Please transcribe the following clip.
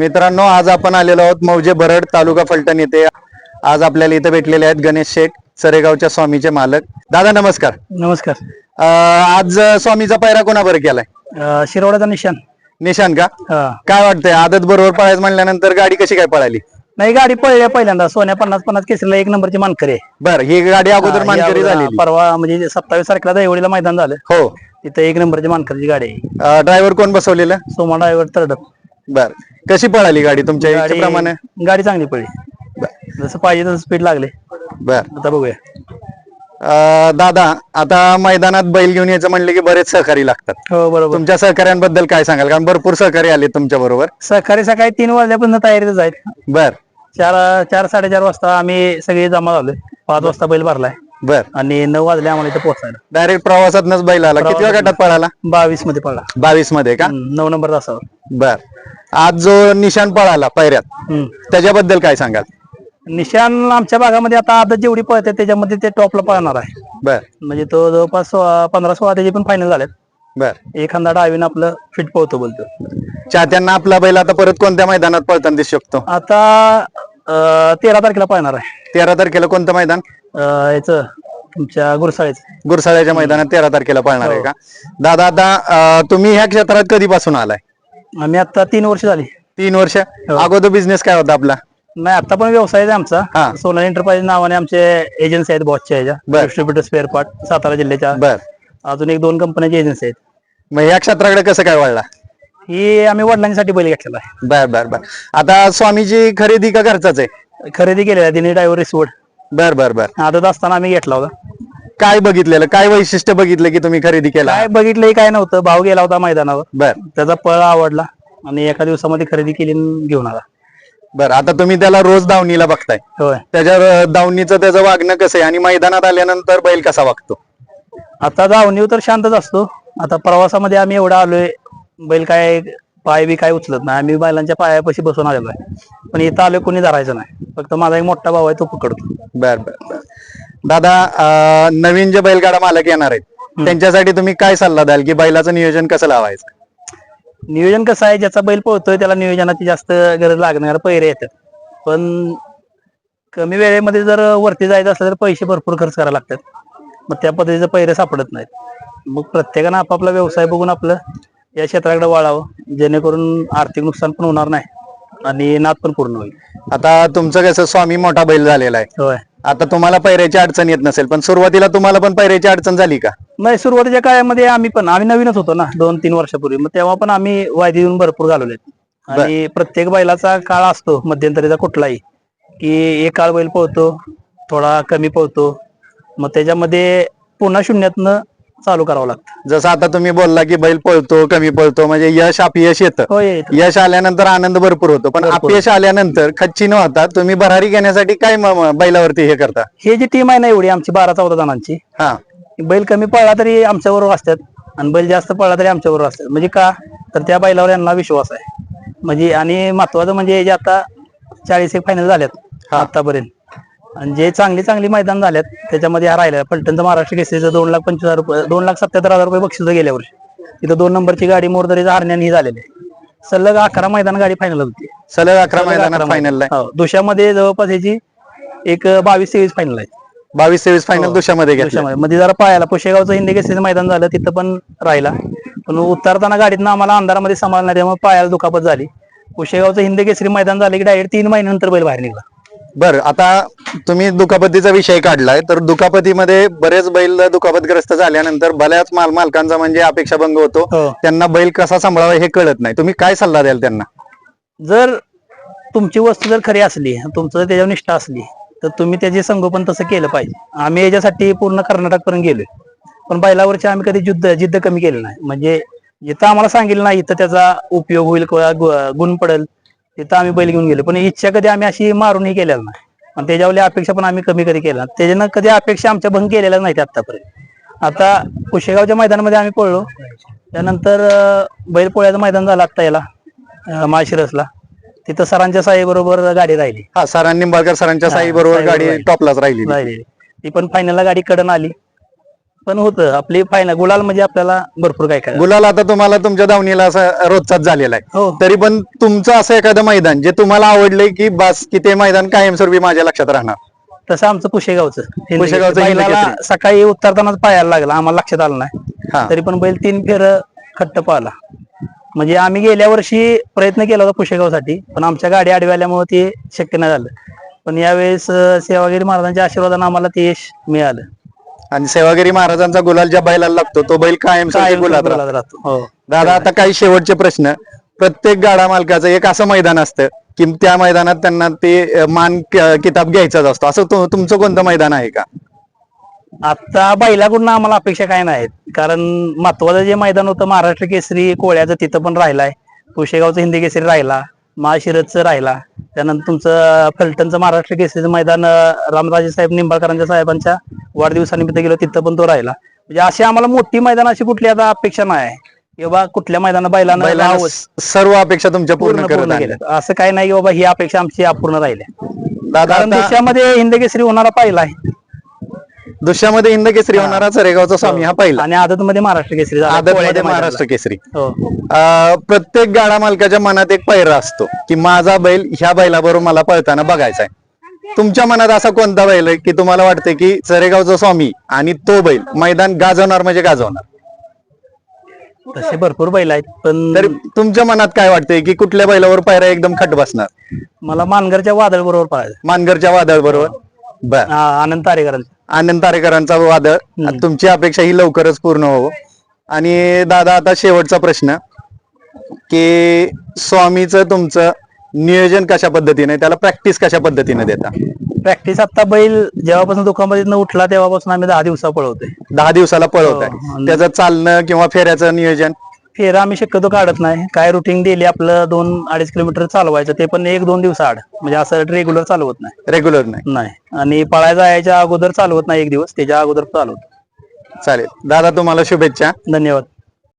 मित्रांनो आज आपण आलेलो आहोत मौजे बरड तालुका फलटण येथे. आज आपल्याला इथे भेटलेले आहेत गणेश शेठ सरेगावच्या स्वामीचे मालक. दादा नमस्कार. नमस्कार. अं, आज स्वामीचा पैरा कोणाबरोबर केलाय? अं, शिरोडाचा निशान. निशान का? हा. काय वाटतंय? आदत बरोबर पळायचं म्हणल्यानंतर गाडी कशी काय पळाली? नाही गाडी पळल्या पहिल्यांदा. सोन्या पन्नास पन्नास केसरीला एक नंबरची मानकरी आहे. बर ही गाडी अगोदर हा, मानकरी या- झालेली. परवा म्हणजे सत्तावीस तारखेला दैवडीला मैदान झालं. हो. तिथं एक नंबरची मानकरीची गाडी आहे. ड्रायव्हर कोण बसवलेलं? सोमा ड्रायव्हर तरडप बर. कशी पळाली गाडी तुमच्या गाडी इच्छेप्रमाणे? गाडी चांगली पडली जसं पाहिजे तसं स्पीड लागले. बर. आता बघूया. अं, दादा आता मैदानात बैल घेऊन यायचं म्हणले की बरेच सहकारी लागतात. हो बरोबर. तुमच्या सहकार्यांबद्दल काय सांगाल? कारण भरपूर सहकारी आले तुमच्या बरोबर. सकाळी सकाळी तीन वाजल्यापासून तयारीतच आहेत. बर. चार चार साडेचार वाजता आम्ही सगळे जमा झालोय. पाच वाजता बैल भरलाय. बर. आणि नऊ वाजले आम्हाला इथं पोहोचायला. डायरेक्ट प्रवासातनच बैल आला. किती गटात पळाला? बावीसमध्ये पडला बावीसमध्ये का? हम्म, नऊ नंबर तासावर. बर. आज जो निशाण पळाला हम्म. त्याच्याबद्दल काय सांगाल? निशान आमच्या भागामध्ये आता आदत जेवढी पळते त्याच्यामध्ये ते टॉपला पळणार आहे. बर. म्हणजे तो जवळपास सोळा- पंधरा सोळा त्याचे पण फायनल झालेत. बर. एखादा डावीन आपलं फिट पळतो बोलतो चाहत्यांना आपला बैल आता परत कोणत्या मैदानात पळताना दिसू शकतो? आता अं, तेरा तारखेला पळणार आहे. तेरा तारखेला कोणतं मैदान? अं, याचं तुमच्या गुरसाळेचं गुरसाळ्याच्या मैदानात तेरा तारखेला पळणार आहे का? दादा आता अं, तुम्ही ह्या क्षेत्रात कधीपासून आलाय? आम्ही आता तीन वर्ष झाली. तीन वर्ष? अगोदर बिझनेस काय होता आपला? नाही आता पण व्यवसाय आहे हा. आमचा सोलर एंटरप्राइज नावाने आमचे एजन्सी आहेत बॉसच्या ह्याच्या. बर. डिस्ट्रीब्युटर स्पेअर पार्ट सातारा जिल्ह्याच्या. बर. अजून एक दोन कंपन्याची एजन्सी आहेत. मग ह्या क्षेत्राकडे कसं काय वळला? ही आम्ही वडिलांसाठी बैल घेतलेला आहे. बर बर बर. आता स्वामीची खरेदी का घरचाच आहे? खरेदी केलेला दिने ड्रायव्हर रिसवड. बर बर बर. आदत असताना आम्ही घेतला होता. काय बघितलेलं? काय वैशिष्ट्य बघितलं की तुम्ही खरेदी केला? काय बघितलंही काय नव्हतं. भाव गेला होता मैदानावर. बर. त्याचा पळ आवडला आणि एका दिवसामध्ये खरेदी केली आणि घेऊन आला. बर आता तुम्ही त्याला रोज दावणीला बघताय. होय. त्याच्या दावणीचं त्याचं वागणं कसं आहे? आणि मैदानात आल्यानंतर बैल कसा वागतो? आता जाऊन तर शांतच असतो. आता प्रवासामध्ये आम्ही एवढा आलोय बैल काय पाय बी काय उचलत नाही. आम्ही बैलांच्या पायापाशी बसून आलेलो आहे. पण इथं आलोय कोणी धरायचं नाही. फक्त माझा एक मोठा भाऊ आहे तो पकडतो. बर बर बर. दादा अं, नवीन जे बैलगाडा मालक येणार आहेत त्यांच्यासाठी तुम्ही काय सल्ला द्याल? की बैलाचं नियोजन कसं लावायचं? नियोजन कसं आहे ज्याचा बैल पळतोय त्याला नियोजनाची जास्त गरज लागणार पैरे येतात. पण कमी वेळेमध्ये जर वरती जायचं असलं तर पैसे भरपूर खर्च करावे लागतात. मग त्या पद्धतीचे पैरे सापडत नाहीत. मग प्रत्येकानं आपापला व्यवसाय बघून आपलं या क्षेत्राकडे वळावं जेणेकरून आर्थिक नुकसान पण होणार नाही आणि नाद पण पूर्ण होईल. आता तुमचं कसं स्वामी मोठा बैल झालेला आहे. होय. आता तुम्हाला पैऱ्याची अडचण येत नसेल पण सुरुवातीला तुम्हाला पण पैऱ्याची अडचण झाली का? नाही सुरुवातीच्या काळामध्ये आम्ही पण आम्ही नवीनच होतो ना दोन तीन वर्षापूर्वी. मग तेव्हा पण आम्ही वायदी देऊन भरपूर घालवले आणि प्रत्येक बैलाचा काळ असतो मध्यंतरीचा कुठलाही की एक काळ बैल पळतो थोडा कमी पळतो. मग त्याच्यामध्ये पुन्हा शून्यातनं चालू करावं लागतं. जसं आता तुम्ही बोलला की बैल पळतो कमी पळतो म्हणजे यश अपयश येतं. यश आल्यानंतर आनंद भरपूर होतो. पण अपयश आल्यानंतर खच्ची न होता तुम्ही भरारी घेण्यासाठी काय म- म- बैलावरती हे करता? हे जी टीम आहे ना एवढी आमची बारा चौदा जणांची हा. बैल कमी पळला तरी आमच्याबरोबर असतात. आणि बैल जास्त पळला तरी आमच्याबरोबर असतात. म्हणजे का? तर त्या बैलावर यांना विश्वास आहे. म्हणजे आणि महत्वाचं म्हणजे जे आता चाळीस एक फायनल झाल्यात आतापर्यंत. आणि जे चांगली चांगली मैदान झाल्यात त्याच्यामध्ये हा राहिला पलटणचं महाराष्ट्र केसरीचं दोन लाख पंचवीस हजार रुपये दोन लाख सत्याहत्तर हजार रुपये बक्षीस गेल्या वर्षी. तिथं दोन नंबरची गाडी मोरदरीचा हरण्याने ही झालेली आहे. सलग अकरा मैदान गाडी फायनल होती. सलग अकरा मैदानात फायनल हो दुशामध्ये जवळपास ह्याची एक बावीस तेवीस फायनल आहे. बावीस तेवीस फायनल दुशामध्ये घेतलं. दुसऱ्यामध्ये. मध्ये जरा पायाला पुशेगावचं हिंदी केसरीचं मैदान झालं तिथं पण राहिला. पण उतरताना गाडीतनं आम्हाला अंधारामध्ये सांभाळणार त्यामुळे पायाला दुखापत झाली. पुशेगावचं हिंदी केसरी मैदान झालं की डायरेक्ट तीन महिन्यानंतर बैल बाहेर निघाला. बर आता तुम्ही दुखापतीचा विषय काढलाय तर दुखापतीमध्ये बरेच बैल दुखापतग्रस्त झाल्यानंतर बऱ्याच माल मालकांचा म्हणजे अपेक्षाभंग होतो. हो. त्यांना बैल कसा सांभाळावा हे कळत नाही. तुम्ही काय सल्ला द्याल त्यांना? जर तुमची वस्तू जर खरी असली तुमचं जर त्याच्यावर निष्ठा असली तर तुम्ही त्याचे संगोपन तसं केलं पाहिजे. आम्ही याच्यासाठी पूर्ण कर्नाटक पर्यंत गेलोय. पण बैलावरची आम्ही कधी जिद्द जिद्द कमी केली नाही. म्हणजे जिथं आम्हाला सांगितलं नाही इथं त्याचा उपयोग होईल किंवा गु- गुण पडेल. तिथं आम्ही बैल घेऊन गेलो. पण इच्छा कधी आम्ही अशी मारूनही केलेला नाही. आणि त्याच्यावरली अपेक्षा पण आम्ही कमी कधी केल्या नाहीत. त्याच्यानं कधी अपेक्षा आमच्या भंग केलेल्या नाहीत आतापर्यंत आता कुशेगावच्या मैदानामध्ये आम्ही पळलो. त्यानंतर बैलपोळ्याचं मैदान झालं आत्ता याला माळशिरसला. तिथं सरांच्या साई बरोबर गाडी राहिली. हा सरांनी निंबाळकर सरांच्या साई बरोबर गाडी. टॉपलाच राहिली राहिलेली. ती पण फायनलला गाडी कडन आली. पण होतं. आपली फायनल गुलाल म्हणजे आपल्याला भरपूर काय काय गुलाल आता तुम्हाला तुमच्या दावणीला असा रोजचाच झालेला आहे. हो. तरी पण तुमचं असं एखादं मैदान जे तुम्हाला आवडलंय की बस की ते मैदान कायमस्वरूपी माझ्या लक्षात राहणार? तसं आमचं पुशेगावचं. पुशेगावचं बैलाला. सकाळी उतरतानाच पायाला लागला. आम्हाला लक्षात आलं नाही. तरी पण बैल तीन फेर खट्ट पाहिला म्हणजे आम्ही गेल्या वर्षी प्रयत्न केला होता पुशेगावसाठी पण आमच्या गाडी आडवी आल्यामुळे ते शक्य नाही झालं. पण यावेळेस अं, सेवागिरी महाराजांच्या आशीर्वादाने आम्हाला ते यश मिळालं. आणि सेवागिरी महाराजांचा गुलाल ज्या बैलाला लागतो तो बैल कायम गुलाल राहतो. हो. दादा आता काही शेवटचे प्रश्न. प्रत्येक गाडा मालकाचं एक असं मैदान असतं की त्या मैदानात त्यांना ते मान किताब घ्यायचाच असतो. असं तुमचं कोणतं मैदान आहे का? आता बैलाकडून आम्हाला अपेक्षा काय नाहीत. कारण महत्वाचं जे मैदान होतं महाराष्ट्र केसरी कोळ्याचं तिथं पण राहिलाय. पुशेगावचं हिंदी केसरी राहिला महाशिरतचं राहिला. त्यानंतर तुमचं फलटणचं महाराष्ट्र केसरीचं मैदान रामराजे साहेब निंबाळकरांच्या साहेबांच्या वाढदिवसानिमित्त गेलो तिथं पण तो राहिला. म्हणजे अशी आम्हाला मोठी मैदान अशी कुठली आता अपेक्षा नाही. आहे की बाबा कुठल्या मैदाना बैलानं बैलानं राहावंच. स- सर्व अपेक्षा तुमच्या पूर्ण पूर्ण करत पूर्ण असं काही नाही की बाबा ही अपेक्षा आमची अपूर्ण राहिल्या. दादा कारण आता देशामध्ये हिंद केसरी होणारा पहिला आहे. दुष्यामध्ये हिंद केसरी होणारा चरेगावचा स्वामी हा पहिला. आणि आदत मध्ये महाराष्ट्र केसरी झाला. आदत कोळ्याच्या मध्ये मैदानाला. महाराष्ट्र केसरी. हो. अं, प्रत्येक गाडा मालकाच्या मनात एक पैरा असतो की माझा बैल ह्या बैलाबरोबर मला पळताना बघायचा आहे तुमच्या मनात असा कोणता बैल आहे की तुम्हाला वाटते की चरेगावचा स्वामी आणि तो बैल मैदान गाजवणार म्हणजे गाजवणार? तसे भरपूर बैल आहेत पण तर तुमच्या मनात काय वाटतंय की कुठल्या बैलावर पायरा एकदम खट बसणार? मला मानगरच्या वादळ बरोबर पळायचं मानगरच्या वादळ बरोबर? बर. हा, आनंद तारेकरांचं. आनंद तारेकरांचा वादळ. तुमची अपेक्षा ही लवकरच पूर्ण हो आणि दादा आता शेवटचा प्रश्न. की स्वामीचं तुमचं नियोजन कशा पद्धतीने त्याला प्रॅक्टिस कशा पद्धतीने देता? प्रॅक्टिस आता बैल जेव्हापासून दुकानामध्ये उठला तेव्हापासून आम्ही दहा दिवसा पळवतोय. दहा दिवसाला पळवताय. हो. त्याचं चालणं किंवा फेऱ्याचं नियोजन? फेरा आम्ही शक्यतो काढत नाही. काय रुटीन डेली आपलं दोन अडीच किलोमीटर चालवायचं ते पण एक दोन दिवस आड. म्हणजे असं रेग्युलर चालवत नाही. रेग्युलर नाही. नाही. आणि पळायला जायच्या अगोदर चालवत नाही एक दिवस त्याच्या अगोदर चालवत. चालेल. दादा तुम्हाला शुभेच्छा. धन्यवाद.